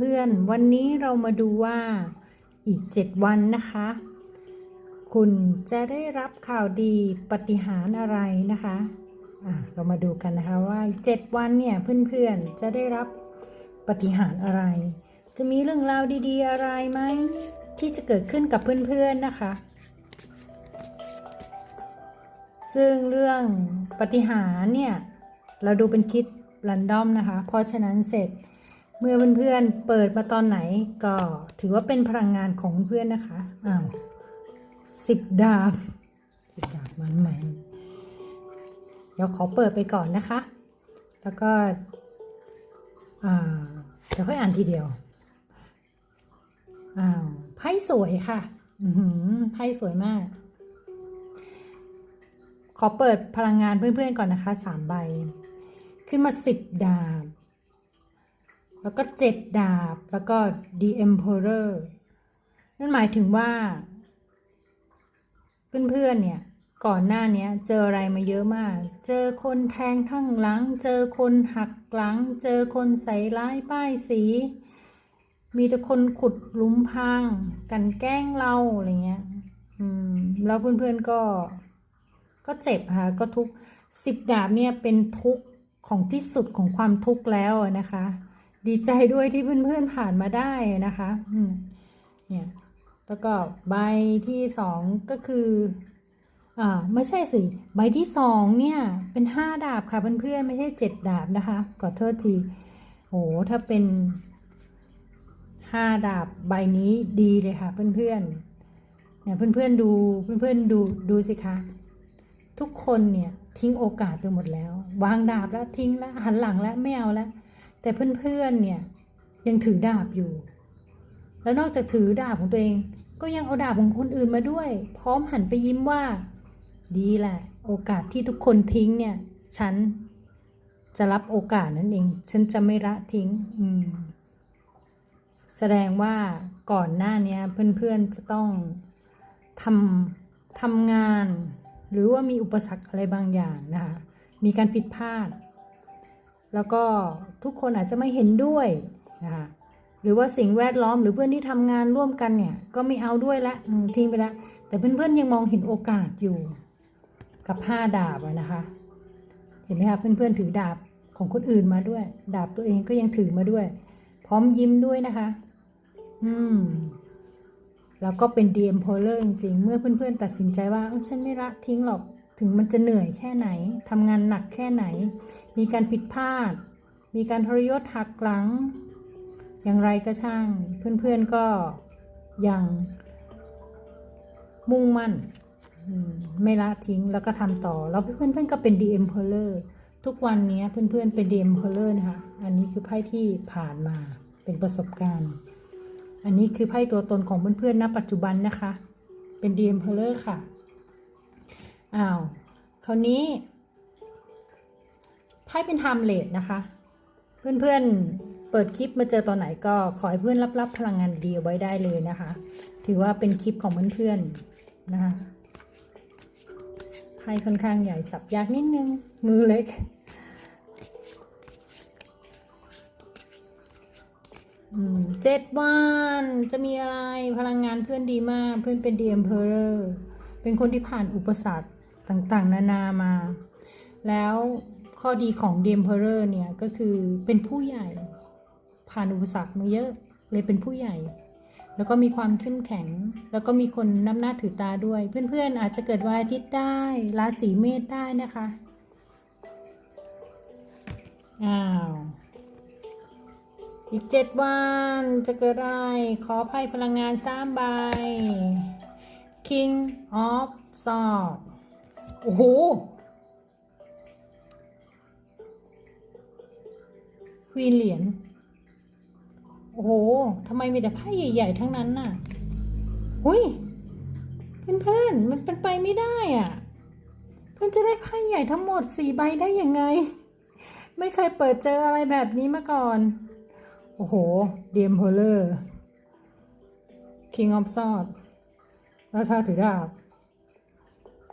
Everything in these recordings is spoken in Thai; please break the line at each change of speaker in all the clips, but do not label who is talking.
เพื่อนๆ วันนี้เรามาดูว่าอีก 7 วันนะคะ คุณจะได้รับข่าวดีปฏิหารอะไรนะคะอะเรามาดูกันนะคะว่าอีก7วันเนี่ยเพื่อนๆ จะได้รับปฏิหารอะไร จะมีเรื่องราวดี ๆ อะไรไหมที่จะเกิดขึ้นกับเพื่อนๆนะคะ ซึ่งเรื่องปฏิหารเนี่ยเราดูเป็นคลิปรันดอมนะคะ เพราะฉะนั้นเสร็จ เมื่อเพื่อนๆเปิดมาตอนไหนก็ถือว่าเป็นพลังงานของเพื่อนนะคะอ้าวสิบดาบสิบดาบมันไหม่เดี๋ยวขอเปิดไปก่อนนะคะ แล้วก็อ่าเดี๋ยวค่อยอ่านทีเดียวอ้าวไพ่สวยค่ะอือหือไพ่สวยมาก ขอเปิดพลังงานเพื่อนๆก่อนนะคะสามใบ ขึ้นมาสิบดาบ แล้วก็เจ็ดดาบ แล้วก็ The Emperor นั่นหมายถึงว่า เพื่อนๆเนี่ยก่อนหน้าเนี้ยเจออะไรมาเยอะมาก เจอคนแทงทั้งหลัง เจอคนหักหลัง เจอคนใส่ร้ายป้ายสี มีแต่คนขุดหลุมพรางกันแกล้งเราอะไรเงี้ย อืม แล้วเพื่อนๆก็ ก็เจ็บค่ะ ก็ทุกสิบดาบเนี่ยเป็นทุกข์ของที่สุดของความทุกข์แล้วนะคะ ดีใจด้วยที่เพื่อนๆผ่านมาได้นะคะเนี่ยแล้วก็ใบที่สองก็คืออ่าไม่ใช่สิใบที่สองเนี่ยเป็นห้าดาบค่ะเพื่อนๆไม่ใช่เจ็ดดาบนะคะขอโทษทีโอ้ถ้าเป็นห้าดาบใบนี้ดีเลยค่ะเพื่อนๆเนี่ยเพื่อนๆดูเพื่อนๆดูดูสิคะทุกคนเนี่ยทิ้งโอกาสไปหมดแล้ว วางดาบแล้วทิ้งแล้วหันหลังแล้วไม่เอาแล้ว แต่เพื่อนๆเนี่ยยังถือดาบอยู่ แล้วนอกจากถือดาบของตัวเอง ก็ยังเอาดาบของคนอื่นมาด้วย พร้อมหันไปยิ้มว่า ดีแหละ โอกาสที่ทุกคนทิ้งเนี่ย ฉันจะรับโอกาสนั่นเอง ฉันจะไม่ละทิ้ง อืม แสดงว่าก่อนหน้านี้เพื่อนๆจะต้องทำทำงาน หรือว่ามีอุปสรรคอะไรบางอย่างนะคะ มีการผิดพลาด แล้วก็ทุกคนอาจจะไม่เห็นด้วยนะคะหรือว่าสิ่งแวดล้อมหรือเพื่อนที่ทำงานร่วมกันเนี่ยก็ไม่เอาด้วยละทิ้งไปละแต่เพื่อนๆยังมองเห็นโอกาสอยู่กับผ้าดาบนะคะ เห็นไหมคะเพื่อนๆถือดาบของคนอื่นมาด้วย ดาบตัวเองก็ยังถือมาด้วย พร้อมยิ้มด้วยนะคะ อืมแล้วก็เป็น DM p o l e r จริงๆเมื่อเพื่อนๆตัดสินใจว่าเอ้าฉันไม่ละทิ้งหรอก ถึงมันจะเหนื่อยแค่ไหนทำงานหนักแค่ไหน มีการผิดพลาด มีการทรยศหักหลัง อย่างไรก็ช่าง เพื่อนๆก็ยังมุ่งมั่นไม่ละทิ้งแล้วก็ทำต่อ แล้วเพื่อนๆก็เป็น DM p o l e r ทุกวันนี้เพื่อนๆเป็น DM p o l e r นะคะอันนี้คือไพ่ที่ผ่านมาเป็นประสบการณ์ อันนี้คือไพ่ตัวตนของเพื่อนๆณปัจจุบันนะคะ เป็น DM p o l e r ค่ะ อ้าวคราวนี้ไพ่เป็นไทม์เลสนะคะ เพื่อนๆเปิดคลิปมาเจอตอนไหนก็ขอให้เพื่อนรับรับพลังงานดีเอาไว้ได้เลยนะคะ ถือว่าเป็นคลิปของเพื่อนๆนะคะไพ่ค่อนข้างใหญ่สับยากนิดนึง มือเล็กเจ็ดวันจะมีอะไรพลังงานเพื่อนดีมาก เพื่อนเป็นดีเอ็มเพอร์เป็นคนที่ผ่านอุปสรรค ต่างๆ นานามา แล้วข้อดีของเอ็มเพอร์เนี่ย ก็คือเป็นผู้ใหญ่ผ่านอุปสรรคมาเยอะเลยเป็นผู้ใหญ่ แล้วก็มีความเข้มแข็ง แล้วก็มีคนนับหน้าถือตาด้วย เพื่อนๆอาจจะเกิดวันอาทิตย์ได้ราศีเมษได้นะคะอ้าวอีกเจ็ดวันจะเกิดอะไรขอไพ่พลังงานสามใบ King of Swords โอ้โหควีนเหรียญ โอ้โหทำไมมีแต่ไพ่ใหญ่ๆ ทั้งนั้นน่ะ หุยเพื่อนๆ มันเป็นไปไม่ได้อะ เพื่อนจะได้ไพ่ใหญ่ทั้งหมดสี่ใบได้ยังไง ไม่เคยเปิดเจออะไรแบบนี้มาก่อน โอ้โห เดียมโฮเลอร์ King of Swords ราชาถือดาบ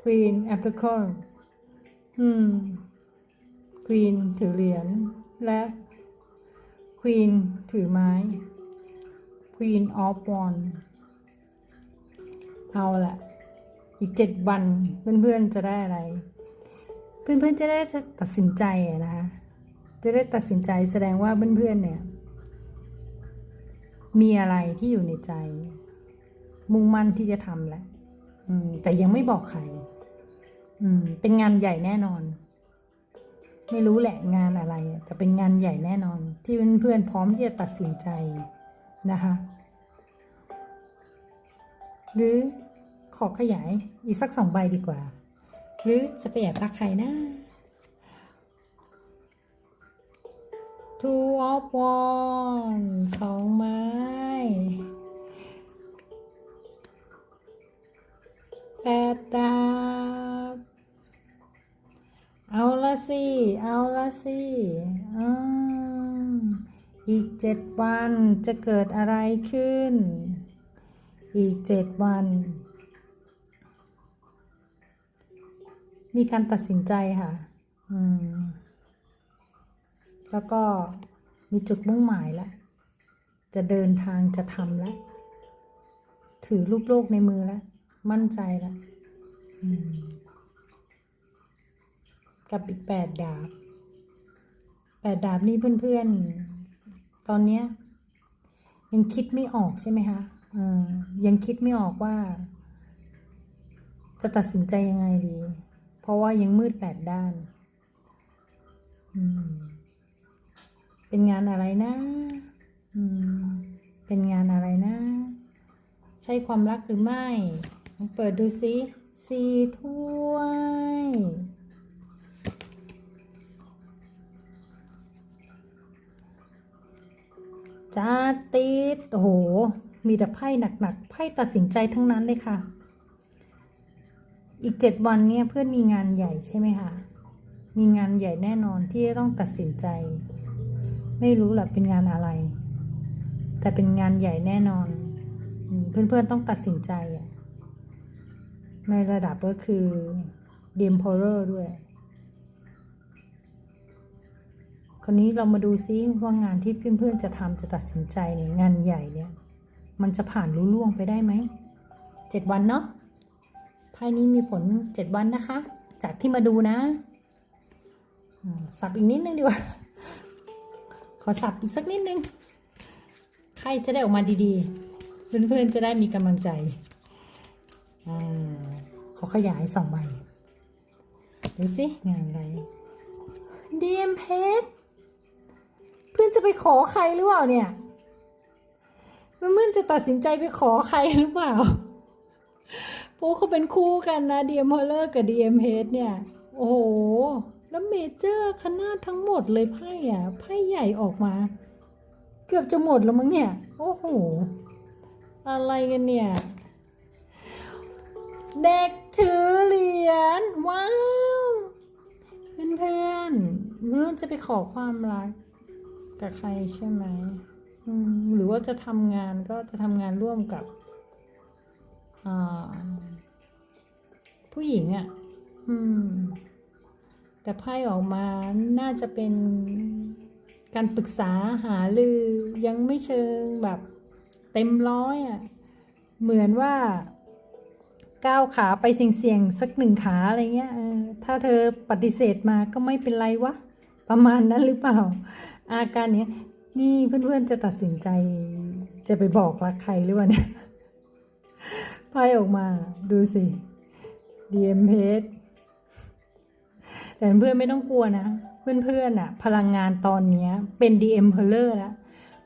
Queen a p r i c o n อืม Queen ถือเหรียญ และ Queen ถือไม้ Queen of Wand เอาละอีกเจ็ดวันเพื่อนๆจะได้อะไร เพื่อนๆจะได้ตัดสินใจนะคะ จะได้ตัดสินใจแสดงว่าเพื่อนๆเนี่ย มีอะไรที่อยู่ในใจ มุ่งมั่นที่จะทำแหละแต่ยังไม่บอกใคร อืม เป็นงานใหญ่แน่นอน ไม่รู้แหละงานอะไร แต่เป็นงานใหญ่แน่นอน ที่เพื่อนๆพร้อมที่จะตัดสินใจนะคะ หรือขอขยายอีกสักสองใบดีกว่า หรือจะไปแอบรักใครนะ Two of Wands สองไม้แปดดาบ เอาละสิ เอาละสิอีกเจ็ดวันจะเกิดอะไรขึ้น อีกเจ็ดวัน มีการตัดสินใจค่ะ อืม แล้วก็มีจุดมุ่งหมายแล้ว จะเดินทางจะทำแล้ว ถือรูปโลกในมือแล้ว มั่นใจแล้วอืม กับอีกแปดดาบแปดดาบนี่เพื่อนๆ ตอนเนี้ยยังคิดไม่ออกใช่ไหมคะเออยังคิดไม่ออกว่า จะตัดสินใจยังไงดี เพราะว่ายังมืดแปดด้าน อืม เป็นงานอะไรนะ อืม เป็นงานอะไรนะ ใช่ความรักหรือไม่ เปิดดูสิสี่ถ้วย จ้าติดโอ้โห มีแต่ไพ่หนักๆ ไพ่ตัดสินใจทั้งนั้นเลยค่ะ อีกเจ็ดวันเนี่ยเพื่อนมีงานใหญ่ใช่ไหมคะ มีงานใหญ่แน่นอนที่ต้องตัดสินใจ ไม่รู้แหละเป็นงานอะไร แต่เป็นงานใหญ่แน่นอน เพื่อนๆต้องตัดสินใจอะในระดับก็คือเดมพอร์ด้วย คนนี้เรามาดูซิว่างานที่เพื่อนๆจะทำจะตัดสินใจเนี่ยงานใหญ่เนี่ย มันจะผ่านรุ่ล่วงไปได้ไหมเจ็ดวันเนาะไพ่นี้มีผลเจ็ดวันนะคะ จากที่มาดูนะอืมสับอีกนิดนึงดีกว่า ขอสับอีกสักนิดนึงไพ่จะได้ออกมาดีๆ เพื่อนๆจะได้มีกำลังใจอาขอขยายสองใบดูสิงานอะไร DM เพชร เพื่อนจะไปขอใครหรือเปล่าเนี่ยเพื่อนจะตัดสินใจไปขอใครหรือเปล่าเพราะเขาเป็นคู่กันนะ DM h o l l e r กับ DM h e a d เนี่ย โอ้โห แล้วเมเจอร์คณะทั้งหมดเลยไพ่อะไพ่ใหญ่ออกมา เกือบจะหมดแล้วมั้งเนี่ย โอ้โห อะไรกันเนี่ย เด็กถือเหรียญว้าว เพื่อนเพื่อนๆเพื่อนจะไปขอความรัก กับใครใช่ไหมมหรือว่าจะทำงานก็จะทำงานร่วมกับผู้หญิงอะ่ะแต่ไพ่ออกมาน่าจะเป็นการปรึกษาหาลือยังไม่เชิงแบบเต็มร้อยอะ่ะ เหมือนว่าก้าวขาไปเสี่ยงๆสักหนึ่งขาอะไรเงี้ยถ้าเธอปฏิเสธมาก็ไม่เป็นไรวะ ประมาณนั้นหรือเปล่า อาการเนี้ยนี่เพื่อนๆจะตัดสินใจ จะไปบอกรักใครหรือเปล่าเนี่ยไพ่ออกมาดูสิ DM เพชรแต่เพื่อนไม่ต้องกลัวนะ เพื่อนๆอะพลังงานตอนเนี้ยเป็น DM p e r l e r แล้ว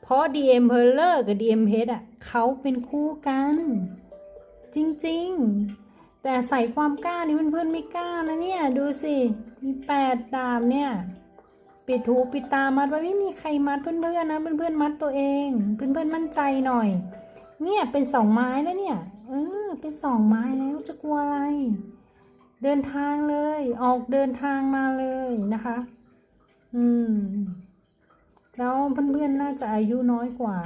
เพราะ DM p e r l e r กับ DM เพชรอะเขาเป็นคู่กัน จริงๆ แต่ใส่ความกล้านี่เพื่อนๆไม่กล้านะเนี่ย ดูสิ มีแปดดาบเนี่ย ปิดหูปิดตามัดไว้ไม่มีใครมัดเพื่อนๆนะเพื่อนๆมัดตัวเอง เพื่อนๆมั่นใจหน่อย เนี่ยเป็นสองไม้แล้วเนี่ย เออ เป็นสองไม้แล้วจะกลัวอะไร เดินทางเลย ออกเดินทางมาเลยนะคะ อืม แล้วเพื่อนๆน่าจะอายุน้อยกว่า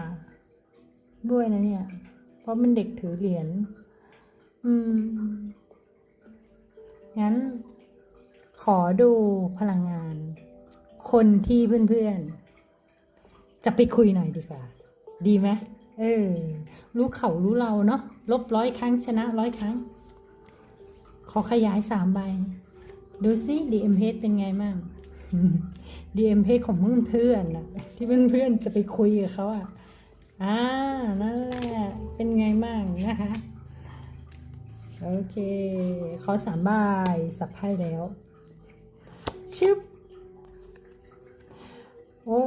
ด้วยนะเนี่ย เพราะเป็นเด็กถือเหรียญอืม งั้น ขอดูพลังงาน คนที่เพื่อนๆ จะไปคุยหน่อยดีกว่า ดีไหมเออ รู้เขารู้เราเนาะลบร้อยครั้งชนะร้อยครั้ง ขอขยายสามใบ ดูซิ DMH เป็นไงมั่ง DMH ของเพื่อนเพื่อนน่ะที่เพื่อนเพื่อนๆจะไปคุยกับเขาอะอ่านั่นแหละเป็นไงมั่งนะคะ โอเค ขอสามใบสับไพ่แล้วชึบ อ้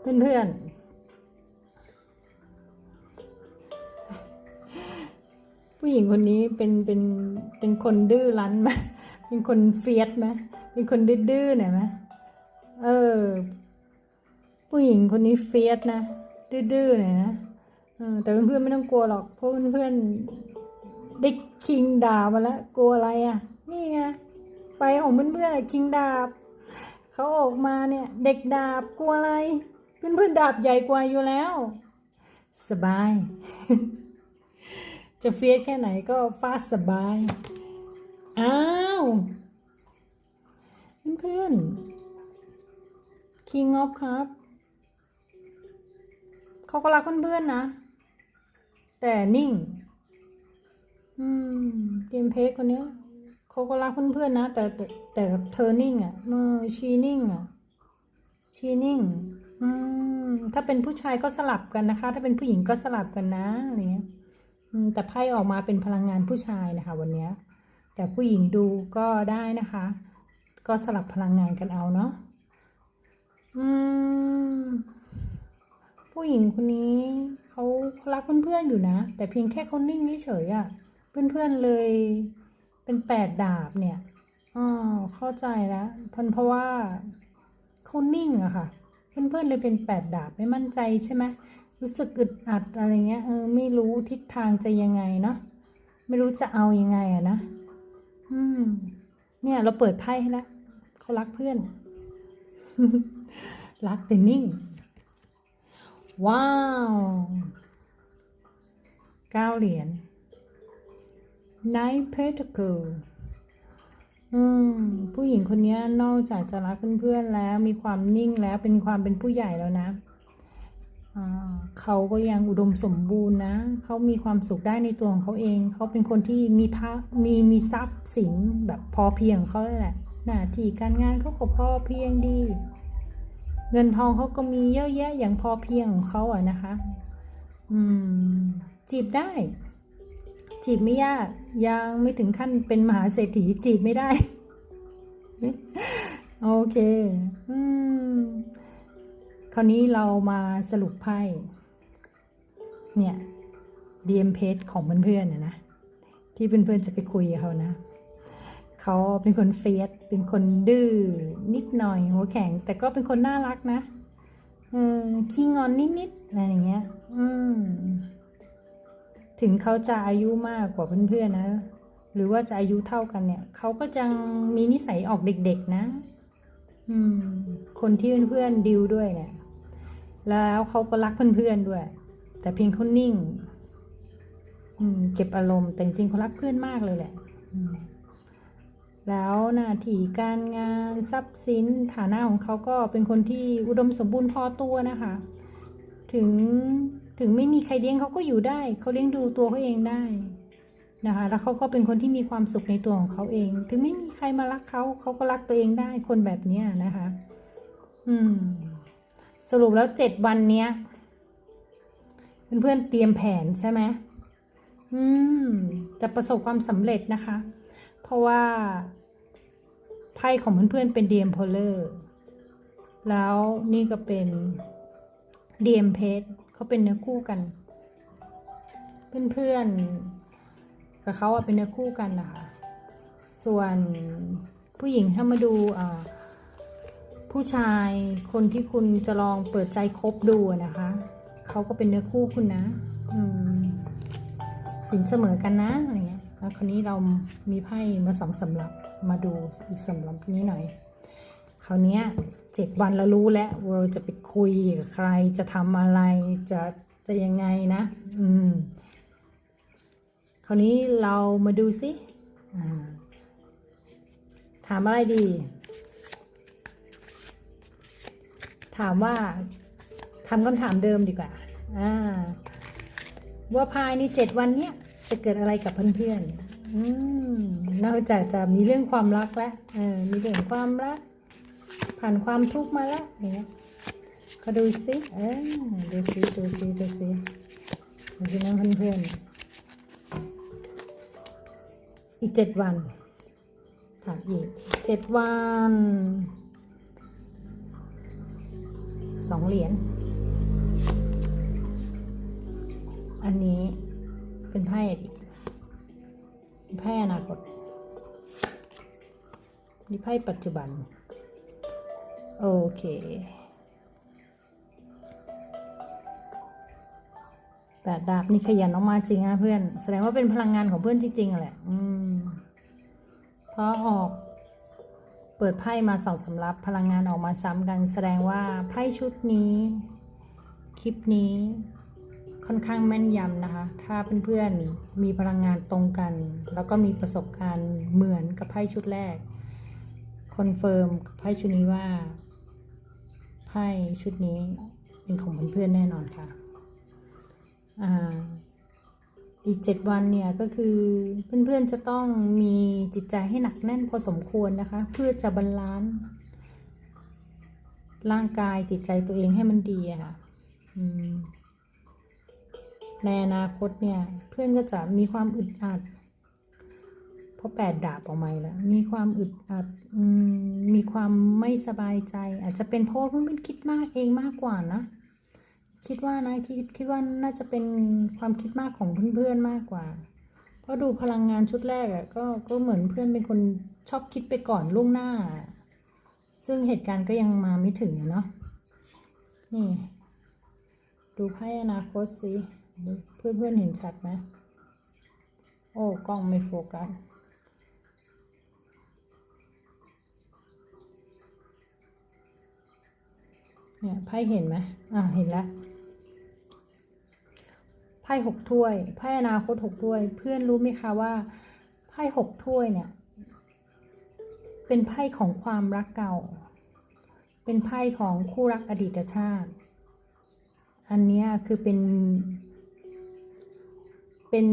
เพื่อนเพื่อนผู้หญิงคนนี้เป็นเป็นเป็นคนดื้อรั้นไหมเป็นคนเฟียสไหมเป็นคนดื้อๆหน่อยไหมเออ ผู้หญิงคนนี้เฟียสนะดื้อๆหน่อยนะเออแต่เพื่อนๆไม่ต้องกลัวหรอกเพราะเพื่อนๆได้คิงดาบมาแล้วกลัวอะไรอะ นี่ไงไปของเพื่อนๆอะคิงดาบ เขาออกมาเนี่ย เด็กดาบกลัวอะไร เพื่อนๆดาบใหญ่กว่าอยู่แล้ว สบาย จะเฟียสแค่ไหนก็ฟาดสบาย อ้าวเพื่อนๆคิงออฟครับ เขาก็รักเพื่อนๆนะ แต่นิ่ง อืม เกมเพลคนเนี้ย เขาก็รักเพื่อนๆนะ แต่แต่แต่เธอนิ่งอะเออชีนิ่งอะชีนิ่งอืมถ้าเป็นผู้ชายก็สลับกันนะคะ ถ้าเป็นผู้หญิงก็สลับกันนะอะไรเงี้ยแต่ไพ่ออกมาเป็นพลังงานผู้ชายนะคะ วันเนี้ยแต่ผู้หญิงดูก็ได้นะคะ ก็สลับพลังงานกันเอาเนาะอืมผู้หญิงคนนี้เขาเขารักเพื่อนๆอยู่นะ แต่เพียงแค่เขานิ่งเฉยอะ่ะ เพื่อนๆเลย เป็นแปดดาบเนี่ยอ๋อเข้าใจแล้วเพราะเพราะว่าเขานิ่งอะค่ะ เพื่อนๆเลยเป็นแปดดาบไม่มั่นใจใช่ไหมรู้สึกอึดอัดอะไรเงี้ยเออไม่รู้ทิศทางจะยังไงเนาะไม่รู้จะเอายังไงอะนะอืม เนี่ยเราเปิดไพ่ให้แล้วเขารักเพื่อน รักแต่นิ่ง ว้าวเก้าเหรียญ Nine Pentacle อืมผู้หญิงคนนี้นอกจากจะรักเพื่อนๆแล้วมีความนิ่งแล้วเป็นความเป็นผู้ใหญ่แล้วนะเขาก็ยังอุดมสมบูรณ์นะ เขามีความสุขได้ในตัวของเขาเอง เขาเป็นคนที่มีพระมีมีทรัพย์สินแบบพอเพียงเขาเลยแหละ หน้าที่การงานเขาก็พอเพียงดี เงินทองเขาก็มีเยอะแยะอย่างพอเพียงของเขาอะนะคะ อืม จีบได้ จีบไม่ยาก ยังไม่ถึงขั้นเป็นมหาเศรษฐีจีบไม่ได้ โอเค อืม คราวนี้เรามาสรุปไพ่ เนี่ย DM เพจของเพื่อนๆนะนะ ที่เพื่อนๆจะไปคุยกับเขานะ เขาเป็นคนเฟียสเป็นคนดื้อนิดหน่อยหัวแข็ง แต่ก็เป็นคนน่ารักนะเออขี้งอนนิดๆอะไรอย่างเงี้ย อืม ถึงเขาจะอายุมากกว่าเพื่อนๆนะ หรือว่าจะอายุเท่ากันเนี่ย เขาก็ยังมีนิสัยออกเด็กๆนะ อืม คนที่เพื่อนๆดิวด้วยเนี่ย แล้วเขาก็รักเพื่อนๆด้วย แต่เพียงเขานิ่ง อืม เก็บอารมณ์ แต่จริงเขารักเพื่อนมากเลยแหละแล้วหน้าที่การงานทรัพย์สินฐานะของเขาก็เป็นคนที่อุดมสมบูรณ์พอตัวนะคะ ถึง ถึงไม่มีใครเลี้ยงเขาก็อยู่ได้ เขาเลี้ยงดูตัวเขาเองได้นะคะ แล้วเขาก็เป็นคนที่มีความสุขในตัวของเขาเอง ถึงไม่มีใครมารักเขา เขาก็รักตัวเองได้ คนแบบเนี้ยนะคะ อืม สรุปแล้วเจ็ดวันเนี้ยเพื่อนๆเตรียมแผนใช่ไหมอืม จะประสบความสำเร็จนะคะ เพราะว่าไพ่ของเพื่อนๆเป็นเดียมโพเลอร์ แล้วนี่ก็เป็นเดียมเพชร เขาเป็นเนื้อคู่กัน เพื่อนๆกับเขาอะเป็นเนื้อคู่กันนะคะส่วนผู้หญิงถ้ามาดูผู้ชายคนที่คุณจะลองเปิดใจคบดูนะคะเขาก็เป็นเนื้อคู่คุณนะสินเสมอกันนะอะไรเงี้ยแล้วคราวนี้เรามีไพ่มาสองสำรับมาดูอีกสำรับนี้หน่อย คราวนี้เจ็ดวันเรารู้แล้วว่าเราจะไปคุยกับใครจะทำอะไรจะจะยังไงนะ อืม คราวนี้เรามาดูสิถามอะไรดีถถามว่าทำคำถามเดิมดีกว่า อ่า ว่าภายในเจ็ดวันเนี้ยจะเกิดอะไรกับเพื่อนๆ อืมนอกจากจะมีเรื่องความรักแล้ว เออ มีเรื่องความรัก ผ่านความทุกข์มาแล้วอย่างเงี้ยก็ดูสิเออดูสิดูสิดูสิดูสินะเพื่อนๆอีกเจ็ดวันถามอีกเจ็ดวันสองเหรียญอันนี้เป็นไพ่อดีไพ่อนาคตนี่ไพ่ปัจจุบัน โอเค แปดดาบนี่ขยันออกมาจริงนะเพื่อน แสดงว่าเป็นพลังงานของเพื่อนจริงๆแหละอืมเพราะออกเปิดไพ่มาสองสำรับพลังงานออกมาซ้ำกัน แสดงว่าไพ่ชุดนี้ คลิปนี้ค่อนข้างแม่นยำนะคะ ถ้าเพื่อนๆมีพลังงานตรงกัน แล้วก็มีประสบการณ์เหมือนกับไพ่ชุดแรกคอนเฟิร์มกับไพ่ชุดนี้ว่า ไพ่ชุดนี้เป็นของเพื่อนๆแน่นอนค่ะ อ่า อีกเจ็ดวันเนี่ยก็คือเพื่อนๆจะต้องมีจิตใจให้หนักแน่นพอสมควรนะคะ เพื่อจะบาลานซ์ร่างกายจิตใจตัวเองให้มันดีอะค่ะในอนาคตเนี่ย เพื่อนก็จะมีความอึดอัด ราะแปดดาบออกมาแล้วมีความอึดอัดมีความไม่สบายใจ อาจจะเป็นเพราะว่าเพื่อนคิดมากเองมากกว่านะ คิดว่านะคิดคิดว่าน่าจะเป็นความคิดมากของเพื่อนๆมากกว่า เพราะดูพลังงานชุดแรกอะก็ก็เหมือนเพื่อนเป็นคนชอบคิดไปก่อนล่วงหน้า ซึ่งเหตุการณ์ก็ยังมาไม่ถึงอะเนาะนี่ ดูไพ่อนาคตสิเพื่อนเพื่อนๆเห็นชัดไหมโอ้กล้องไม่โฟกัส เนี่ยไพ่เห็นไหมอ่าเห็นแล้วไพ่หกถ้วยไพ่อนาคตหกถ้วย เพื่อนรู้ไหมคะว่าไพ่หกถ้วยเนี่ย เป็นไพ่ของความรักเก่า เป็นไพ่ของคู่รักอดีตชาติ อันนี้คือเป็น เป็น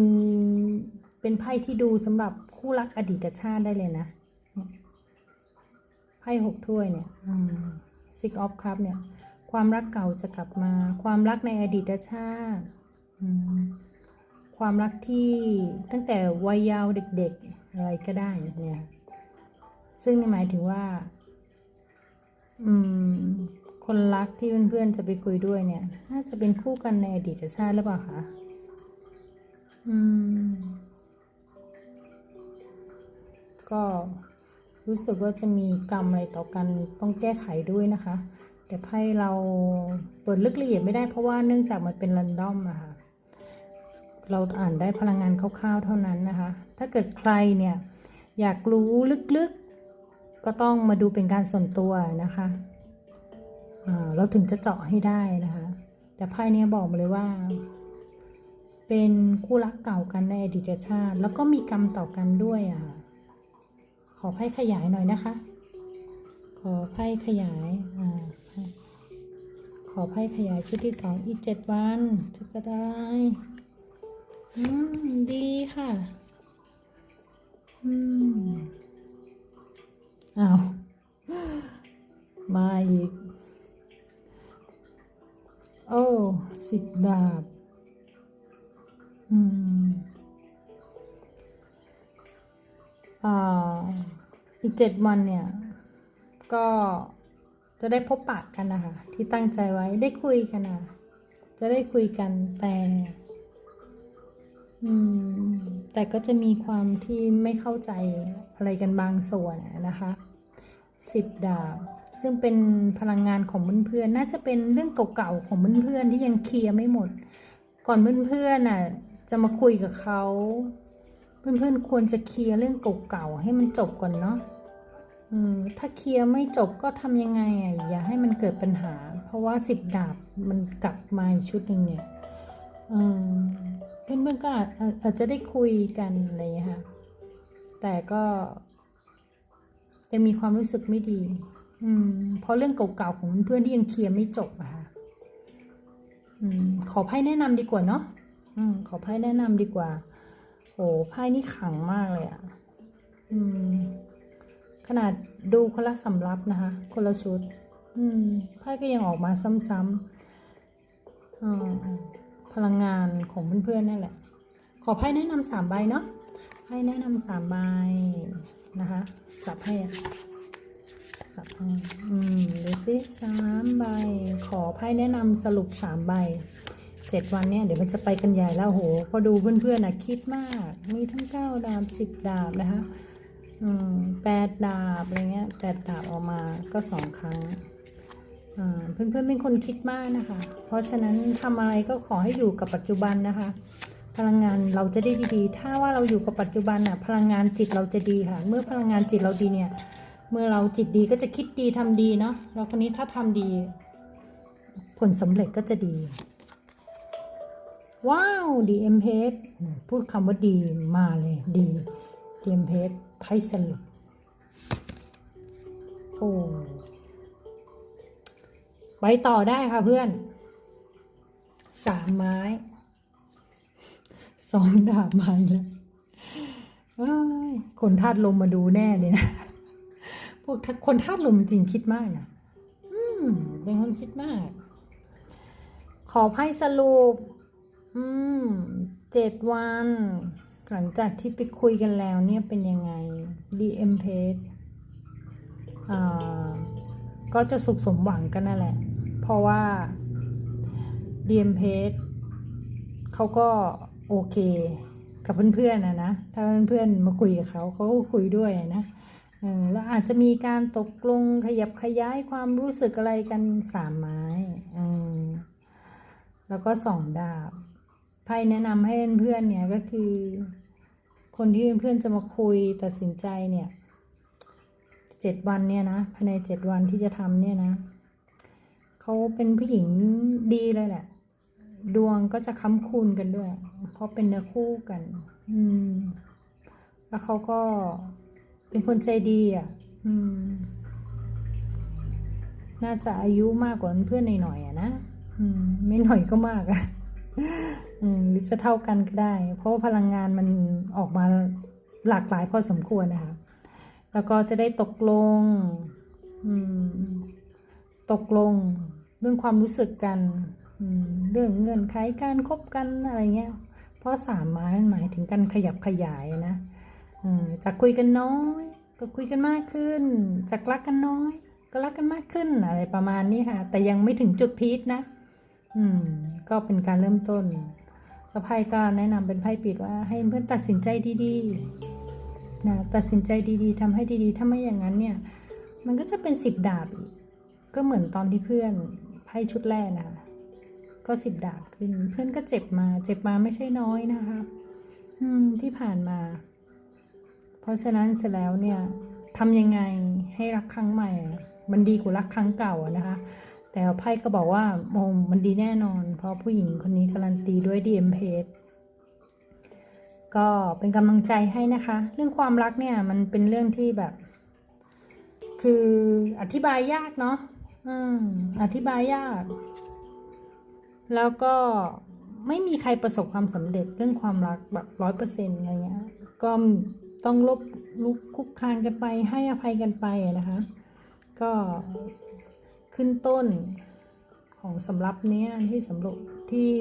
เป็นไพ่ที่ดูสำหรับคู่รักอดีตชาติได้เลยนะไพ่หกถ้วยเนี่ยซิกออฟคัพเนี่ย ความรักเก่าจะกลับมา ความรักในอดีตชาติความรักที่ตั้งแต่วัยเยาว์เด็กๆอะไรก็ได้เนี่ย ซึ่งหมายถึงว่า อืม คนรักที่เพื่อนๆจะไปคุยด้วยเนี่ย น่าจะเป็นคู่กันในอดีตชาติหรือเปล่าคะอืม ก็รู้สึกว่าจะมีกรรมอะไรต่อกันต้องแก้ไขด้วยนะคะ แต่ไพ่เราเปิดลึกละเอียดไม่ได้เพราะว่าเนื่องจากมันเป็นรันดอมอะค่ะเราอ่านได้พลังงานคร่าวๆเท่านั้นนะคะ ถ้าเกิดใครเนี่ยอยากรู้ลึกๆ ก็ต้องมาดูเป็นการส่วนตัวนะคะเราถึงจะเจาะให้ได้นะคะ แต่ไพ่เนี้ยบอกมาเลยว่า เป็นคู่รักเก่ากันในอดีตชาติ แล้วก็มีกรรมต่อกันด้วยอะ ขอไพ่ขยายหน่อยนะคะ ขอไพ่ขยายอ่า ขอไพ่ขยายชุดที่สองอีกเจ็ดวันจะก็ได้อืมดีค่ะ อืมอ้าวมาอีก โอ้สิบดาบ อืม อ่า อีกเจ็ดวันเนี่ย ก็ จะได้พบปะกันนะคะที่ตั้งใจไว้ได้คุยกันนะจะได้คุยกันแต่อืมแต่ก็จะมีความที่ไม่เข้าใจอะไรกันบางส่วนนะคะสิบดาบซึ่งเป็นพลังงานของเพื่อนๆน่าจะเป็นเรื่องเก่าๆของเพื่อนๆที่ยังเคลียร์ไม่หมด ก่อนเพื่อนๆน่ะจะมาคุยกับเขาเพื่อนๆควรจะเคลียร์เรื่องเก่าๆให้มันจบก่อนเนาะ เออถ้าเคลียร์ไม่จบก็ทำยังไงอะอย่าให้มันเกิดปัญหา เพราะว่าสิบดาบมันกลับมาอีกชุดหนึ่งเนี่ยเออเพื่อนๆก็อาจจะได้คุยกันอะไรอย่างเงี้ยค่ะแต่ก็ยังมีความรู้สึกไม่ดี อืม เพราะเรื่องเก่าๆของเพื่อนที่ยังเคลียร์ไม่จบอะค่ะ อืม ขอไพ่แนะนำดีกว่าเนาะ อืม ขอไพ่แนะนำดีกว่าโอ้ไพ่นี่ขังมากเลยอะอืม นาดดูคนละสำรับนะคะ คนละชุด อืมไพ่ก็ยังออกมาซ้ำๆอ่าพลังงานของเพื่อนๆนั่นแหละ ขอไพ่แนะนำสามใบเนาะไพ่แนะนำสามใบนะคะสับให้สับให้อืมดูสิสามใบ ขอไพ่แนะนำสรุปสามใบเจ็ดวันเนี่ยเดี๋ยวมันจะไปกันใหญ่แล้วโห พอดูเพื่อนๆนะคิดมาก มีทั้งเก้าดาบสิบดาบนะคะ อืมแปดดาบอะไรเงี้ยแปดดาบออกมาก็สองครั้งอ่าเพื่อนเป็นคนคิดมากนะคะ เพราะฉะนั้นทำอะไรก็ขอให้อยู่กับปัจจุบันนะคะ พลังงานเราจะได้ดีๆ ถ้าว่าเราอยู่กับปัจจุบันน่ะพลังงานจิตเราจะดีค่ะ เมื่อพลังงานจิตเราดีเนี่ย เมื่อเราจิตดีก็จะคิดดีทำดีเนาะแล้วคนนี้ถ้าทำดี ผลสำเร็จก็จะดี ว้าวดีเอ็มเพพูดคำว่าดีมาเลยดีดีเอ็มเพ ไพ่สรุปโอ้ไปต่อได้ค่ะเพื่อน สามไม้ สองดาบไม้แล้วคนธาตุลมมาดูแน่เลยนะ พวกคนธาตุลมจริงคิดมากนะอืม เป็นคนคิดมาก ขอไพ่สรุป อืม เจ็ดวัน หลังจากที่ไปคุยกันแล้วเนี่ยเป็นยังไง DM p a g e อ่าก็จะสุขสมหวังกันนั่นแหละ เพราะว่า DM p a g e เขาก็โอเค กับเพื่อนๆนะนะ ถ้าเพื่อนๆมาคุยกับเขาเขาก็คุยด้วยนะเออแล้วอาจจะมีการตกลงขยับขยายความรู้สึกอะไรกันสามไม้ออแล้วก็สองดาบไพ่แนะนำให้เพื่อนๆเนี่ยก็คือ คนที่เพื่อนๆจะมาคุยตัดสินใจเนี่ยเจ็ดวันเนี่ยนะภายในเจ็ดวันที่จะทำเนี่ยนะเขาเป็นผู้หญิงดีเลยแหละ ดวงก็จะค้ำคูณกันด้วย เพราะเป็นเนื้อคู่กัน อืม แล้วเขาก็เป็นคนใจดีอะ อืม น่าจะอายุมากกว่าเพื่อนหน่อยๆอะนะ อืม ไม่หน่อยก็มากอะ หรือจะเท่ากันก็ได้ เพราะว่าพลังงานมันออกมาหลากหลายพอสมควรนะคะ แล้วก็จะได้ตกลงตกลงเรื่องความรู้สึกกันเรื่องเงื่อนไขการคบกันอะไรเงี้ย เพราะสามไม้หมายถึงการขยับขยายนะจากคุยกันน้อย ก็คุยกันมากขึ้น จากรักกันน้อย ก็รักกันมากขึ้นอะไรประมาณนี้ค่ะ แต่ยังไม่ถึงจุดพีคนะ อืม ก็เป็นการเริ่มต้นแล้วไพ่ก็แนะนำเป็นไพ่ปิดว่าให้เพื่อนตัดสินใจดีๆนะตัดสินใจดีๆทำให้ดีๆ ถ้าไม่อย่างนั้นเนี่ย มันก็จะเป็นสิบดาบอีก ก็เหมือนตอนที่เพื่อนไพ่ชุดแรกนะคะก็สิบดาบขึ้น เพื่อนก็เจ็บมา เจ็บมาไม่ใช่น้อยนะคะ อืม ที่ผ่านมา เพราะฉะนั้นเสร็จแล้วเนี่ยทำยังไงให้รักครั้งใหม่ มันดีกว่ารักครั้งเก่านะคะ แต่ไพ่ก็บอกว่าโมมันดีแน่นอน เพราะผู้หญิงคนนี้การันตีด้วย DM p a g e ก็เป็นกำลังใจให้นะคะ เรื่องความรักเนี่ยมันเป็นเรื่องที่แบบ คืออธิบายยากเนาะอืมอธิบายยาก แล้วก็ไม่มีใครประสบความสำเร็จเรื่องความรักแบบร้อยเปอร์เซ็นต์อะไรเงี้ย ก็ต้องลบลุกคุกคานกันไปให้อภัยกันไปนะคะ ก็ ขึ้นต้นของสำรับเนี้ยที่สำรุปที่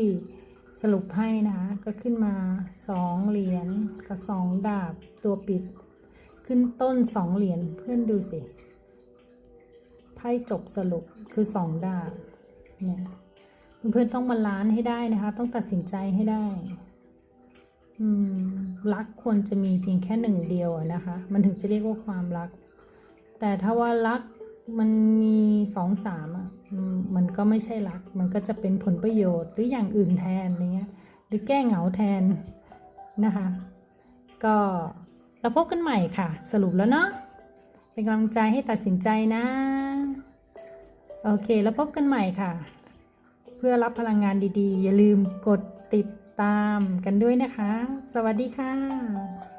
สรุปให้นะคะก็ขึ้นมาสองเหรียญกับสองดาบตัวปิด ขึ้นต้นสองเหรียญเพื่อนดูสิไพ่จบสรุปคือสองดาบเนี่ยเพื่อนๆต้องบาลานให้ได้นะคะ ต้องตัดสินใจให้ได้อืมรักควรจะมีเพียงแค่หนึ่งเดียวนะคะ มันถึงจะเรียกว่าความรัก แต่ถ้าว่ารัก มันมีสองสามอะมมันก็ไม่ใช่รัก มันก็จะเป็นผลประโยชน์หรืออย่างอื่นแทนอะไรเงี้ย หรือแก้เหงาแทนนะคะ ก็เราพบกันใหม่ค่ะ สรุปแล้วเนาะเป็นกำลังใจให้ตัดสินใจนะ โอเค แล้วพบกันใหม่ค่ะ เพื่อรับพลังงานดีๆ อย่าลืมกดติดตามกันด้วยนะคะ สวัสดีค่ะ